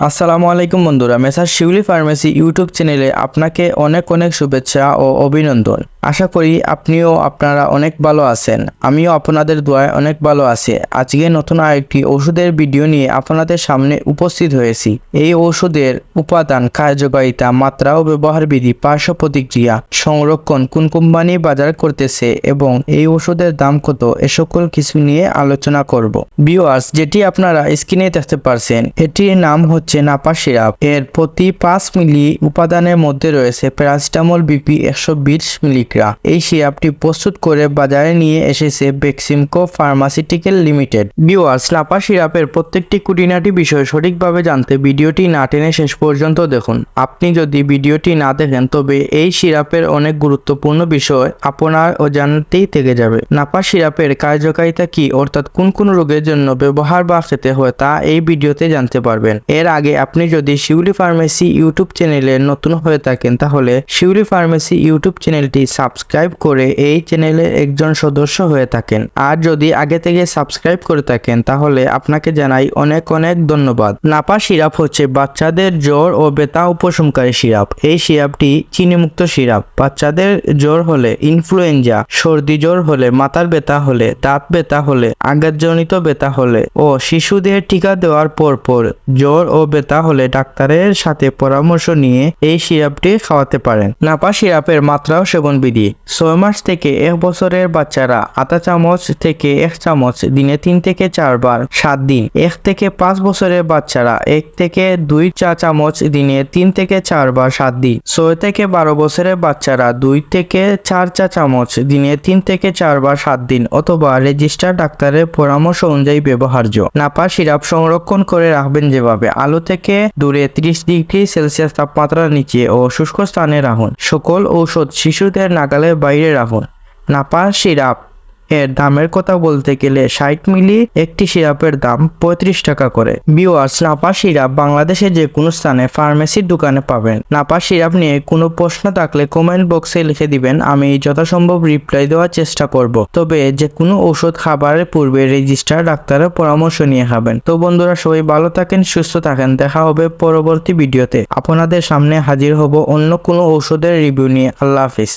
আসসালামু আলাইকুম বন্ধুরা, মেসার শিউলি ফার্মেসি ইউটিউব চ্যানেলে আপনাকে অনেক অনেক শুভেচ্ছা ও অভিনন্দন। আশা করি আপনিও আপনারা অনেক ভালো আছেন। আমিও আপনাদের দোয়ায় অনেক ভালো আছি। আজকে নতুন আরেকটি ওষুধের ভিডিও নিয়ে আপনাদের সামনে উপস্থিত হয়েছি। এই ওষুধের উপাদান কার্যকারিতা, মাত্রা ও ব্যবহার বিধি, পার্শ্ব প্রতিক্রিয়া সংরক্ষণ, কোন কোম্পানি বাজার করতেছে এবং এই ওষুধের দাম কত, এ সকল কিছু নিয়ে আলোচনা করব। ভিউয়ার্স, যেটি আপনারা স্ক্রিনে দেখতে পারছেন, এটির নাম হচ্ছে নাপা সিরাপ। এর প্রতি পাঁচ মিলি উপাদানের মধ্যে রয়েছে প্যারাসিটামল বিপি একশো বিশ মিলিগ্রাম। এই সিরাপটি প্রস্তুত করে বাজারে নিয়ে এসেছে Beximco pharmaceutical limited. Viewers, Napa সিরাপের প্রত্যেকটি কুটিনাটি বিষয় সঠিকভাবে জানতে ভিডিওটি না টেনে শেষ পর্যন্ত দেখুন। আপনি যদি ভিডিওটি না দেখেন, তবে এই সিরাপের অনেক গুরুত্বপূর্ণ বিষয় আপনার অজান্তেই থেকে যাবে। নাপা সিরাপের কার্যকারিতা কি, অর্থাৎ কোন কোন রোগের জন্য ব্যবহার বা খেতে হয় তা এই ভিডিওতে জানতে পারবেন। এর আগে আপনি যদি শিউলি ফার্মেসি ইউটিউব চ্যানেলে নতুন হয়ে থাকেন, তাহলে শিউলি ফার্মেসি ইউটিউব চ্যানেলটি সাবস্ক্রাইব করে এই চ্যানেলের একজন সদস্য হয়ে থাকেন। আর যদি আগে থেকে সাবস্ক্রাইব করে থাকেন, তাহলে আপনাকে জানাই অনেক অনেক ধন্যবাদ। নাপা সিরাপ হচ্ছে বাচ্চাদের জ্বর ও ব্যথা উপশমকারী সিরাপ। এই সিরাপটি চিনিমুক্ত সিরাপ। বাচ্চাদের জ্বর হলে ইনফ্লুয়েঞ্জা, সর্দি জ্বর হলে মাথার ব্যথা হলে, দাঁত ব্যথা হলে, আঘাতজনিত ব্যথা হলে ও শিশুদের টিকা দেওয়ার পর পর জ্বর ও ব্যথা হলে ডাক্তারের সাথে পরামর্শ নিয়ে এই সিরাপটি খাওয়াতে পারেন। নাপা সিরাপের মাত্রাও সেবন বিধি ছয় মাস থেকে এক বছরের বাচ্চারা আধা চামচ থেকে এক চামচ দিনে তিন থেকে চারবার সাত দিন। এক থেকে পাঁচ বছরের বাচ্চারা এক থেকে দুই চা চামচ দিনে তিন থেকে চারবার সাত দিন। ছয় থেকে বারো বছরের বাচ্চারা দুই থেকে চার চা চামচ দিনে তিন থেকে চারবার সাত দিন অথবা রেজিস্টার ডাক্তারের পরামর্শ অনুযায়ী ব্যবহার্য। নাপা সিরাপ সংরক্ষণ করে রাখবেন যেভাবে আলো থেকে দূরে ত্রিশ ডিগ্রি সেলসিয়াস তাপমাত্রার নিচে ও শুষ্ক স্থানে রাখুন। সকল ঔষধ শিশুদের নাগালের বাইরে রাখুন। নাপা সিরাপ। এর দামের কথা বলতে গেলে ষাট মিলি একটি সিরাপের দাম পঁয়ত্রিশ টাকা করে। বিওয়ার্স নাপা সিরাপ বাংলাদেশে যে কোনো স্থানে ফার্মেসির দোকানে পাবেন। নাপা সিরাপ নিয়ে কোনো প্রশ্ন থাকলে কমেন্ট বক্সে লিখে দিবেন, আমি যথাসম্ভব রিপ্লাই দেওয়ার চেষ্টা করব। তবে যে কোনো ঔষধ খাবারের পূর্বে রেজিস্টার ডাক্তারের পরামর্শ নিয়ে খাবেন। তো বন্ধুরা, সবাই ভালো থাকেন, সুস্থ থাকেন। দেখা হবে পরবর্তী ভিডিওতে আপনাদের সামনে হাজির হব অন্য কোনো ঔষধের রিভিউ নিয়ে। আল্লাহ হাফিজ।